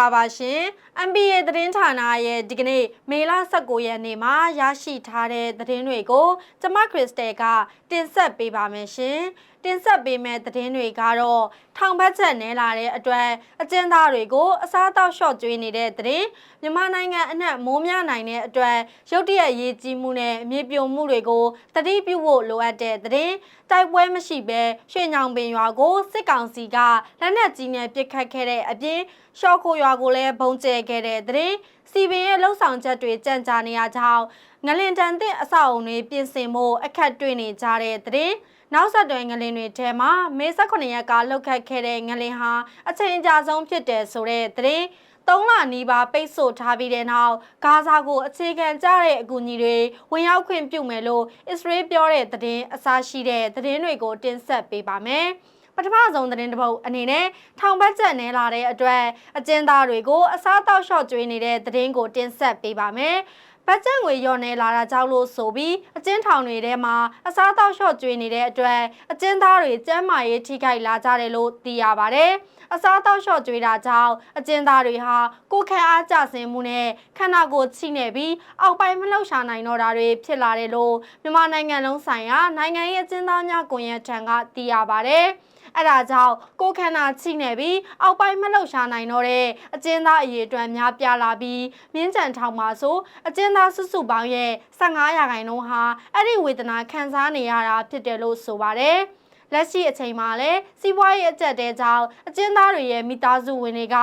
မင်္ဂလာပါရှင် MBA သတင်းဌာနရဲ့ဒီကနေ့မေလ19ရက်နေ့မှာရရှိထားတဲ့သတင်းတွေကိုကျမခရစ်စတယ်ကတင်ဆက်ပေးပါမယ်ရှင်တင်ဆက်ပေးမယ့်သတင်းတွေကတော့ထောင်ဘတ်ချက်နဲလာတဲ့အတွက်အကျဉ်းသားတွေကိုအစားအသောက်လျှော့ကျွေးနေတဲ့သတင်းမြန်မာနိုင်ငံအနှံ့မိုးများနိုင်တဲ့အတွက်ရုတ်တရက်ရေးကြီးမှုနဲ့မြေပြိုမှုတွေကိုတတိပြုဖို့လိုအပ်တဲ့သတင်းတိုက်ပွဲမရှိဘဲရွှေညောင်ပင်ရွာကိုစစ်ကောင်စီကလက်နက်ကြီးနဲ့ပစ်ခတ်ခဲ့တဲ့အပြင်ရှော့ခိုရွာကိုလည်းဘုံကျဲခဲ့တဲ့သတင်းစီပင်ရဲ့လှုပ်ဆောင်ချက်တွေကြံ့ကြာနေရကြောင်းငလင်တန်တဲ့အဆောက်အုံတွေပြင်ဆင်ဖို့အခက်တွေ့နေကြတဲ့သတင်း နောက်ဆက်တွဲငလင်တွေထဲမှာမေ18ရက်ကလှုပ်ခတ်ခဲ့တဲ့ငလင်ဟာအချိန်အကြာဆုံးဖြစ်တယ်ဆိုတဲ့သတင်းသုံးလနီးပါးပိတ်ဆို့ထားပြီးတဲ့နောက်ဂါဇာကိုအခြေခံကြတဲ့အကူအညီတွေဝင်ရောက်ခွင့်ပြုမယ်လို့အစ္စရေးပြောတဲ့သတင်းအစားရှိတဲ့သတင်းတွေကိုတင်ဆက်ပေးပါမယ်။ပထမဆုံးသတင်းတစ်ပုဒ်အနေနဲ့ထောင်ဘတ်ချက်နဲလာတဲ့အတွက်အကျဉ်းသားတွေကိုအစားတောက်လျှော့ကျွေးနေတဲ့သတင်းကိုတင်ဆက်ပေးပါမယ်။ ဘတ်ဂျက်ငွေလျော့နေလာတာကြောင့်လို့ဆိုပြီးအကျဉ်းထောင်တွေထဲမှာအစားတောက်လျှော့ကျွေးနေတဲ့အတွက်အကျဉ်းသားတွေကျန်းမာရေးထိခိုက်လာကြတယ်လို့သိရပါဗျ။အစားအသောက်လျှော့ကြွေးတာကြောင့်အကျဉ်းသားတွေဟာကိုယ်ခံအားကျဆင်းမှုနဲ့ခန္ဓာကိုယ်ချိနေပြီးအောက်ပိုင်းမလှုပ်ရှားနိုင်တော့တာတွေဖြစ်လာတယ်လို့မြန်မာနိုင်ငံလုံးဆိုင်ရာနိုင်ငံရေးအကျဉ်းသားများကွန်ရက်ထံကသိရပါဗျ။ အဲ့ဒါကြောင့်ကိုခန္ဓာချိနေပြီးအောက်ပိုင်းမလှုပ်ရှားနိုင်တော့တဲ့အကျဉ်းသားအရေအတွက်များပြားလာပြီးမြင်းကြံထောင်မှာဆိုအကျဉ်းသားစုစုပေါင်းရဲ့15ရာခိုင်နှုန်းဟာအဲ့ဒီဝေဒနာခံစားနေရတာဖြစ်တယ်လို့ဆိုပါတယ်။လက်ရှိအချိန်မှာလည်းစီးပွားရေးအကျက်တဲကြောင့်အကျဉ်းသားတွေရဲ့မိသားစုဝင်တွေက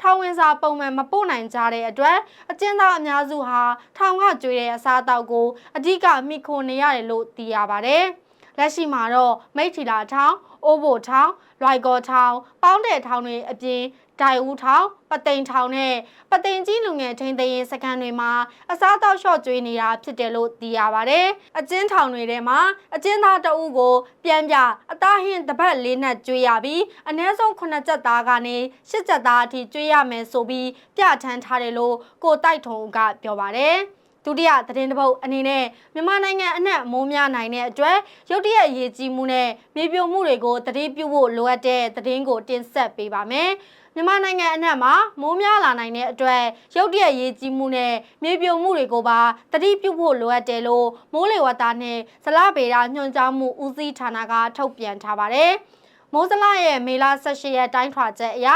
ထောင်ဝင်စာပုံမှန်မပို့နိုင်ကြတဲ့အတွက်အကျဉ်းသားအများစုဟာထောင်ကကျွေးတဲ့အစားအသောက်ကိုအဓိကမိခိုနေရတယ်လို့သိရပါတယ်။လက်ရှိမှာတော့မိထီလာထောင် အိုးဘိုထောင်လွိုက်ကောထောင်ပေါင်းတဲ့ထောင်တွေအပြင်ဒိုင်ဦးထောင်ပသိမ်ထောင်နဲ့ပသိမ်ကြီးလူငယ်ထိန်းသိမ်းရေးစခန်းတွေမှာအစားအသောက်လျှော့ကျွေးနေတာဖြစ်တယ်လို့သိရပါဗျ။အကျဉ်းထောင်တွေထဲမှာအကျဉ်းသားတအုပ်ကိုပြန်ပြအသားဟင်းတစ်ပတ်လေးနဲ့ကျွေးရပြီးအနည်းဆုံး9ချက်သားကနေ10ချက်သားအထိကျွေးရမယ်ဆိုပြီးပြဋ္ဌာန်းထားတယ်လို့ကိုတိုက်ထုံကပြောပါတယ်။ ဒုတိယသတင်းတစ်ပုဒ်အနေနဲ့မြန်မာနိုင်ငံအနှံ့မိုးများနိုင်တဲ့အတွက်ရုတ်တရက်ရေကြီးမှုနဲ့မြေပြိုမှုတွေကိုတတိပြုဖို့လိုအပ်တဲ့သတင်းကိုတင်ဆက်ပေးပါမယ်။မြန်မာနိုင်ငံအနှံ့မှာမိုးများလာနိုင်တဲ့အတွက်ရုတ်တရက်ရေကြီးမှုနဲ့မြေပြိုမှုတွေကိုပါတတိပြုဖို့လိုအပ်တယ်လို့မိုးလေဝသနဲ့ဇလဗေဒညွှန်ကြားမှုဦးစီးဌာနကထုတ်ပြန်ထားပါတယ်။ မိုးစလရဲ့မေလ18ရက်တိုင်းထွာချက်အရ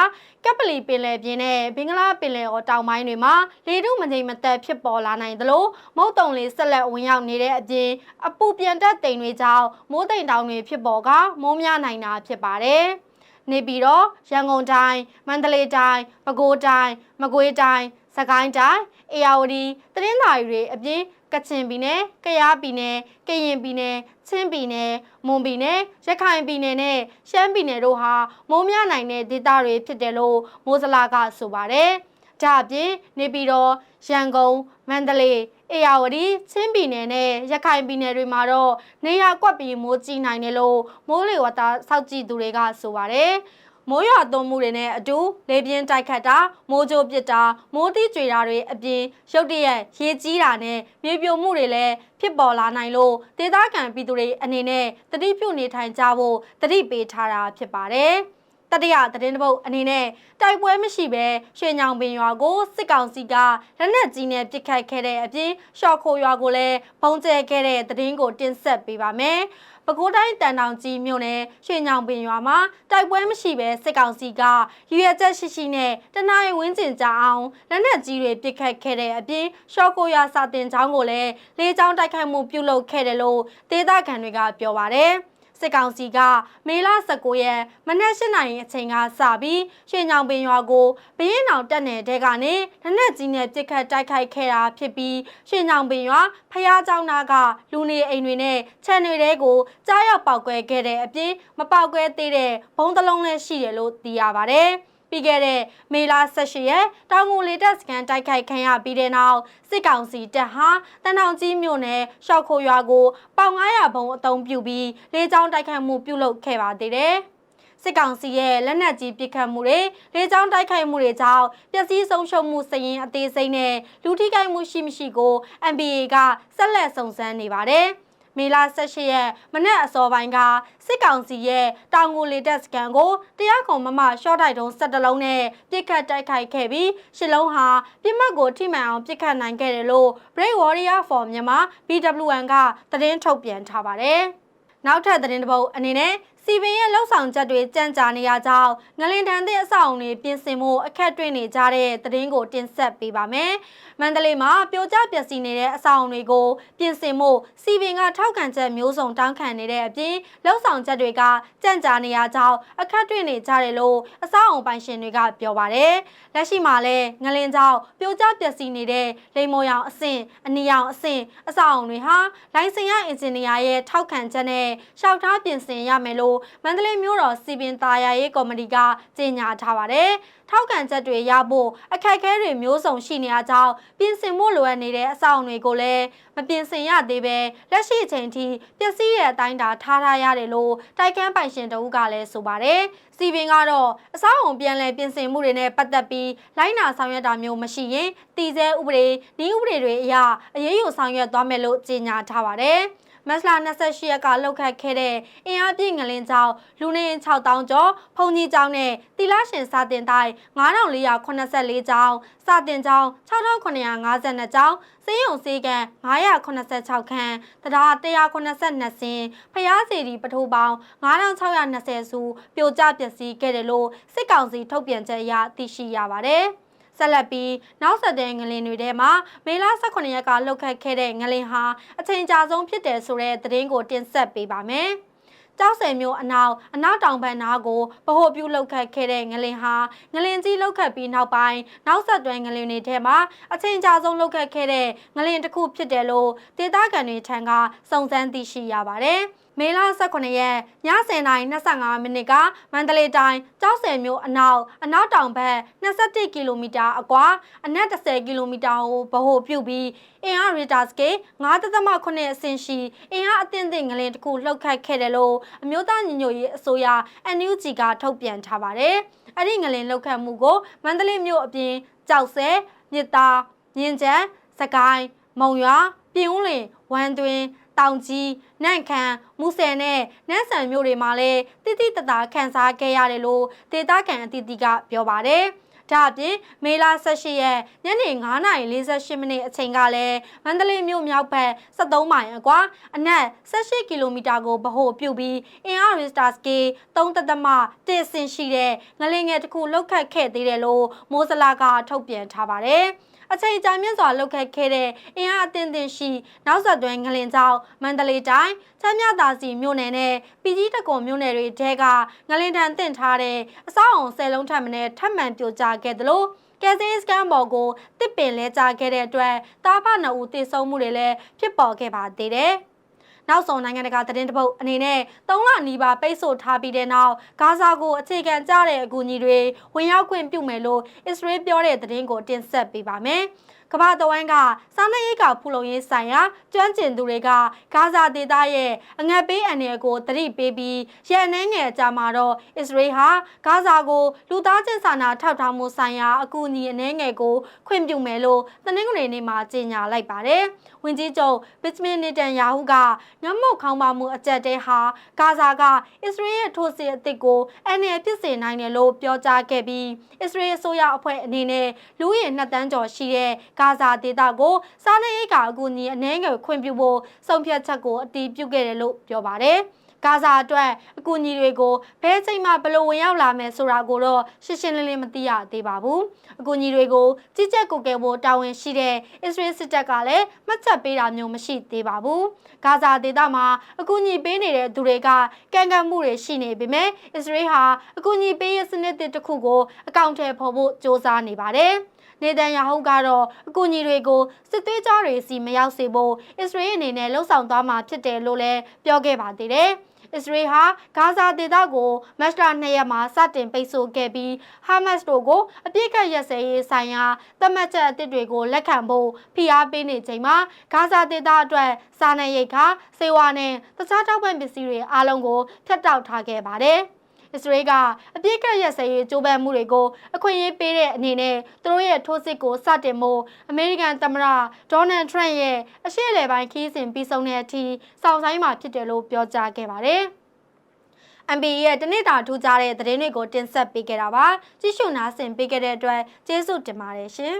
ကပလီပင်လယ်ပြင်နဲ့ဘင်္ဂလားပင်လယ်ော်တောင်ပိုင်းတွေမှာလေထုမငြိမ်မသက်ဖြစ်ပေါ်လာနိုင်သလိုမုတ်တုံလေးဆက်လက်ဝင်ရောက်နေတဲ့အပြင်အပူပြန်တက်တိမ်တွေကြောင့်မိုးတိမ်တောင်တွေဖြစ်ပေါ်ကမိုးများနိုင်တာဖြစ်ပါတယ်။နေပြီးတော့ရန်ကုန်တိုင်းမန္တလေးတိုင်းပဲခူးတိုင်းမကွေးတိုင်း စကိုင်းတိုင်းအေရဝတီတနင်္သာရီတွေအပြင်ကချင်ပြည်နယ်၊ကယားပြည်နယ်၊ကရင်ပြည်နယ်၊ချင်းပြည်နယ်၊မွန်ပြည်နယ်၊ရခိုင်ပြည်နယ်နဲ့ရှမ်းပြည်နယ်တို့ဟာမိုးများနိုင်တဲ့ဒေသတွေဖြစ်တယ်လို့မိုးစလာကဆိုပါတယ်။ဒါအပြင်နေပြည်တော်ရန်ကုန်မန္တလေးအေရဝတီချင်းပြည်နယ်နဲ့ရခိုင်ပြည်နယ်တွေမှာတော့နေရာကွက်ပြီးမိုးကြီးနိုင်တယ်လို့မိုးလေဝသစောင့်ကြည့်သူတွေကဆိုပါတယ်။ မိုးရွာသွန်းမှုတွေနဲ့အတူလေပြင်းတိုက်ခတ်တာမိုးကြိုးပစ်တာမိုးသီးကြွေတာတွေအပြင်ရုတ်တရက်ရေကြီးတာနဲ့မြေပြိုမှုတွေလည်းဖြစ်ပေါ်လာနိုင်လို့ဒေသခံပြည်သူတွေအနေနဲ့တတိပြုနေထိုင်ကြဖို့တတိပေးထားတာဖြစ်ပါတယ်တတိယသတင်းတစ်ပုတ်အနေနဲ့တိုက်ပွဲမရှိဘဲရွှေညောင်ပင်ရွာကိုစစ်ကောင်စီကလက်နက်ကြီးနဲ့ပစ်ခတ်ခဲ့တဲ့အပြင်ရှော့ခိုရွာကိုလည်းပုံကျဲခဲ့တဲ့သတင်းကိုတင်ဆက်ပေးပါမယ်။ ပဲခူးတိုင်းတန်တောင်ကြီးမြို့နယ်ရွှေညောင်ပင်ရွာမှာတိုက်ပွဲမရှိဘဲစစ်ကောင်စီကရည်ရွယ်ချက်ရှိရှိနဲ့တနအီဝင်းကျင်ကြအောင်လက်နက်ကြီးတွေပစ်ခတ်ခဲ့တဲ့အပြင်ရှော့ကိုရွာစာတင်ချောင်းကိုလည်းလေးချောင်းတိုက်ခိုက်မှုပြုလုပ်ခဲ့တယ်လို့ဒေသခံတွေကပြောပါတယ်။ စစ်ကောင်စီကမေလ19ရက်မနက်၈နာရီအချိန်ကစပြီးရွှေညောင်ပင်ရွာကိုဘရင်အောင်တက်နယ်တဲကနေလက်နက်ကြီးနဲ့ပစ်ခတ်တိုက်ခိုက်ခဲ့တာဖြစ်ပြီးရွှေညောင်ပင်ရွာဖျားเจ้าနာကလူနေအိမ်တွေနဲ့ခြံတွေတဲကိုကြားရောက်ပောက်ကွဲခဲ့တဲ့အပြင်မပောက်ကွဲသေးတဲ့ဘုံတလုံးလည်းရှိတယ်လို့သိရပါဗျ။ ပြီးခဲ့တဲ့မေလ18ရက်တောင်ငူလေတပ်စခန်းတိုက်ခိုက်ခံရပြီးတဲ့နောက်စစ်ကောင်စီတပ်ဟာတန်တောင်ကြီးမြို့နယ်ရှောက်ခိုရွာကိုပေါင်900ဘုံအုံပြုပြီးလေကြောင်းတိုက်ခိုက်မှုပြုလုပ်ခဲ့ပါသေးတယ်။စစ်ကောင်စီရဲ့လက်နက်ကြီးပစ်ခတ်မှုတွေလေကြောင်းတိုက်ခိုက်မှုတွေကြောင့်ပျက်စီးဆုံးရှုံးမှုစရင်အသေးစိတ်နဲ့လူထိခိုက်မှုရှိမရှိကို MBA ကဆက်လက်စုံစမ်းနေပါတယ်။ မေလ18ရက်မနက်အစောပိုင်းကစစ်ကောင်စီရဲ့တောင်ငူလေတပ်စခန်းကိုတရားခုံမမရှော့တိုက်တုံး17လုံးနဲ့ပြစ်ခတ်တိုက်ခိုက်ခဲ့ပြီးရှစ်လုံးဟာပြစ်မှတ်ကိုထိမှန်အောင်ပြစ်ခတ်နိုင်ခဲ့တယ်လို့ Brave Warrior for Myanmar BWN ကသတင်းထုတ်ပြန်ထားပါတယ်။နောက်ထပ်သတင်းတစ်ပုဒ်အနေနဲ့ စီပင်ရဲ့လှုပ်ဆောင်ချက်တွေကြံ့ကြာနေရကြောင်းငလင်တန်တဲ့အဆောက်အုံတွေပြင်ဆင်မှုအခက်တွေ့နေကြတဲ့သတင်းကိုတင်ဆက်ပေးပါမယ်။မန္တလေးမှာပြိုကျပျက်စီးနေတဲ့အဆောက်အုံတွေကိုပြင်ဆင်မှုစီပင်ကထောက်ခံချက်မျိုးစုံတောင်းခံနေတဲ့အပြင်လှုပ်ဆောင်ချက်တွေကကြံ့ကြာနေရကြောင်းအခက်တွေ့နေကြတယ်လို့အဆောက်အုံပိုင်ရှင်တွေကပြောပါတယ်။လက်ရှိမှာလည်းငလင်ကြောင့်ပြိုကျပျက်စီးနေတဲ့လိမ်မော်ရောင်အဆင့်အနီရောင်အဆင့်အဆောက်အုံတွေဟာလိုင်စင်ရအင်ဂျင်နီယာရဲ့ထောက်ခံချက်နဲ့ရှောက်ထားပြင်ဆင်ရမယ်လို့မန္တလေးမြို့တော်စီပင်သားယာရေးကော်မတီကကြေညာထားပါတယ်။ထောက်ခံချက်တွေရဖို့အခက်အခဲတွေမျိုးစုံရှိနေကြကြောင်းပြင်ဆင်မှုလိုအပ်နေတဲ့အဆောက်အုံတွေကိုလည်းမပြင်ဆင်ရသေးပဲလက်ရှိအချိန်ထိပျက်စီးတဲ့အတိုင်းတာထားထားရတယ်လို့တိုက်ကန်းပိုင်ရှင်တအုပ်ကလည်းဆိုပါတယ်။စီပင်ကတော့အဆောက်အုံပြန်လည်ပြင်ဆင်မှုတွေနဲ့ပတ်သက်ပြီးလိုင်းနာဆောင်ရွက်တာမျိုးမရှိရင်တည်ဆဲဥပဒေ၊ဤဥပဒေတွေအရအရေးယူဆောင်ရွက်သွားမယ်လို့ကြေညာထားပါတယ်။ မတ်လ28ရက်ကလှုပ်ခတ်ခဲ့တဲ့အင်အားပြည့်ငလင်းကြောင်းလူနေ6000ကျော်ဖုန်ကြီးကျောင်းနဲ့တီလာရှင်စာတင်တိုင်း9484ကျောင်းစာတင်ကျောင်း6952ကျောင်းစေးရုံစေးကန်986ခန်းတရား182စင်ဖျားစီဒီပထိုးပေါင်း9620စုပြိုကျပျက်စီးခဲ့တယ်လို့စစ်ကောင်စီထုတ်ပြန်ချက်အရသိရှိရပါတယ်။ ဆက်လက်ပြီးနောက်ဆက်တဲ့ငလင်တွေထဲမှာမေလ18ရက်ကလှုပ်ခတ်ခဲ့တဲ့ငလင်ဟာအချိန်ကြာဆုံးဖြစ်တယ်ဆိုတဲ့သတင်းကိုတင်ဆက်ပေးပါမယ်။ကျောက်ဆယ်မျိုးအနောက်အနောက်တောင်ဘက်နားကိုဗဟိုပြုလောက်ခတ်ခဲ့တဲ့ငလင်ဟာငလင်ကြီးလောက်ခတ်ပြီးနောက်ပိုင်းနောက်ဆက်တွဲငလင်တွေထဲမှာအချိန်ကြာဆုံးလောက်ခတ်ခဲ့တဲ့ငလင်တစ်ခုဖြစ်တယ်လို့ဒေသခံတွေထံကစုံစမ်းသိရှိရပါတယ်။ မေလ18ရက်ည10:25မိနစ်ကမန္တလေးတိုင်းကျောက်ဆယ်မြို့အနောက်အနောက်တောင်ဘက်21ကီလိုမီတာအကွာအနက်10ကီလိုမီတာကိုဗဟိုပြုပြီးအင်အားရီတာစကေ9.8အဆင့်ရှိအင်အားအသင့်သင့်ငလင်တစ်ခုလှုပ်ခတ်ခဲ့တယ်လို့အမျိုးသားညီညွတ်ရေးအစိုးရ NUG ကထုတ်ပြန်ထားပါတယ်။အဲ့ဒီငလင်လှုပ်ခတ်မှုကိုမန္တလေးမြို့အပြင်ကြောက်ဆဲမြစ်သားမြင်းချံစကိုင်းမုံရွာပြင်ဦးလင်ဝမ်တွင် တောင်ကြီးနန့်ခမ်းမူဆယ်နဲ့နန်းဆန်မြို့တွေမှာလည်းတိတိတသားခန်းစားခဲ့ရတယ်လို့ဒေသခံအသီးသီးကပြောပါတယ်။ဒါအပြင်မေလ18ရက်ညနေ9:48မိနစ်အချိန်ကလည်းမန္တလေးမြို့မြောက်ဘက်73မိုင်အကွာအနက်18ကီလိုမီတာကိုဗဟိုပြုပြီးအင်အားရီစတာစကေ3.1ဆင့်ရှိတဲ့ငလင်ငယ်တစ်ခုလောက်ခတ်ခဲ့သေးတယ်လို့မိုးစလာကထုတ်ပြန်ထားပါတယ်။ အချိန်ကြာမြင့်စွာလှုပ်ခတ်ခဲ့တဲ့အင်အားအသင့်သင့်ရှိနောက်ဆက်တွဲငလင်ကြောင့်မန္တလေးတိုင်းချမ်းမြသာစီမြို့နယ်နဲ့ပြည်ကြီးတကွန်မြို့နယ်တွေထဲကငလင်တန်တင့်ထားတဲ့အဆောက်အုံ၁၀လုံးထပ်မံထပ်မံပြိုကျခဲ့သလိုကယ်ဆယ်စကန်ဘော်ကိုတစ်ပင်လဲကြခဲ့တဲ့အတွက်တားဖနှစ်ဦးသေဆုံးမှုတွေလည်းဖြစ်ပေါ်ခဲ့ပါသေးတယ်။ နောက်ဆုံးနိုင်ငံတကာသတင်းတပုတ်အနေနဲ့၃လနီးပါးပိတ်ဆို့ထားပြီးတဲ့နောက်ဂါဇာကိုအခြေခံကြတဲ့အကူအညီတွေဝင်ရောက်ခွင့်ပြုမယ်လို့အစ္စရေးပြောတဲ့သတင်းကိုတင်ဆက်ပေးပါမယ်။ကမ္ဘာတဝန်းကစားနပ်ရိက္ခာဖူလုံရေးဆိုင်ရာကျွမ်းကျင်သူတွေကဂါဇာဒေသရဲ့အငတ်ပေးအန္တရာယ်ကိုသတိပေးပြီးရန်နှဲငယ်ကြမှာတော့အစ္စရေးဟာဂါဇာကိုလူသားချင်းစာနာထောက်ထားမှုဆိုင်ရာအကူအညီအနှဲငယ်ကိုခွင့်ပြုမယ်လို့တနင်္ဂနွေနေ့မှာကြေညာလိုက်ပါတယ်။ဝင်ကြီးချုပ်ဘစ်မင်နီတန်ယာဟုကငမုတ်ခေါင်းပါမှုအကြက်တဲဟာဂါဇာကအစ္စရေးရဲ့ထိုးစစ်အသစ်ကိုအန္တရာယ်ဖြစ်စေနိုင်တယ်လို့ပြောကြားခဲ့ပြီးအစ္စရေးအစိုးရအဖွဲ့အနေနဲ့လူဦးရေ2တန်းကျော်ရှိတဲ့ဂါဇာဒေသကိုစားနပ်ရိက္ခာအကူအညီအနှဲငယ်ခွင့်ပြုဖို့ဆုံးဖြတ်ချက်ကိုအတည်ပြုခဲ့တယ်လို့ပြောပါတယ်။ ဂါဇာအတွက်အကူအညီတွေကိုဘယ်ချိန်မှဘယ်လိုဝင်ရောက်လာမယ်ဆိုတာကိုတော့ရှင်းရှင်းလင်းလင်းမသိရသေးပါဘူး။အကူအညီတွေကိုကြီးကြပ်ကိုကယ်ဖို့တာဝန်ရှိတဲ့အစ္စရေးစစ်တပ်ကလည်းမှတ်ချက်ပေးတာမျိုးမရှိသေးပါဘူး။ဂါဇာဒေသမှာအကူအညီပေးနေတဲ့သူတွေကကန့်ကန့်မှုတွေရှိနေပေမဲ့အစ္စရေးဟာအကူအညီပေးရေးစနစ်တစ်ခုကိုအကောင့်ထဲပေါ်ဖို့စ조사နေပါတယ်။နေတန်ယာဟုကတော့အကူအညီတွေကိုစစ်သွေးကြတွေစီမရောက်စေဖို့အစ္စရေးအနေနဲ့လှုံ့ဆော်သွားမှာဖြစ်တယ်လို့လည်းပြောခဲ့ပါသေးတယ်။ အစ္စရေးဟာဂါဇာဒေသကိုမတ်လ2ရက်မှာစတင်ပိတ်ဆို့ခဲ့ပြီးဟာမတ်စ်တို့ကိုအပြစ်ကတ်ရက်စဲရေးဆိုင်ရာသတ်မှတ်ချက်အသစ်တွေကိုလက်ခံဖို့ဖိအားပေးနေချိန်မှာဂါဇာဒေသအတွက်စားနပ်ရိက္ခာ၊ဆေးဝါးနဲ့တခြားထောက်ပံ့ပစ္စည်းတွေအားလုံးကိုဖျက်တောက်ထားခဲ့ပါတယ်။ အစ္စရေးကအပြစ်ကတ်ရက်စဲရေးကြိုးပမ်းမှုတွေကိုအခွင့်အရေးပေးတဲ့အနေနဲ့သူတို့ရဲ့ထိုးစစ်ကိုစတင်ဖို့အမေရိကန်သမ္မတဒေါ်နယ်ထရန့်ရဲ့အရှေ့အလယ်ပိုင်းခီးစဉ်ပြီးဆုံးတဲ့အထိစောင့်ဆိုင်မှာဖြစ်တယ်လို့ပြောကြားခဲ့ပါတယ်။ MB ရဲ့တနေ့တာထူးခြားတဲ့သတင်းတွေကိုတင်ဆက်ပေးခဲ့တာပါကြည့်ရှုနားဆင်ပေးခဲ့တဲ့အတွက်ကျေးဇူးတင်ပါတယ်ရှင်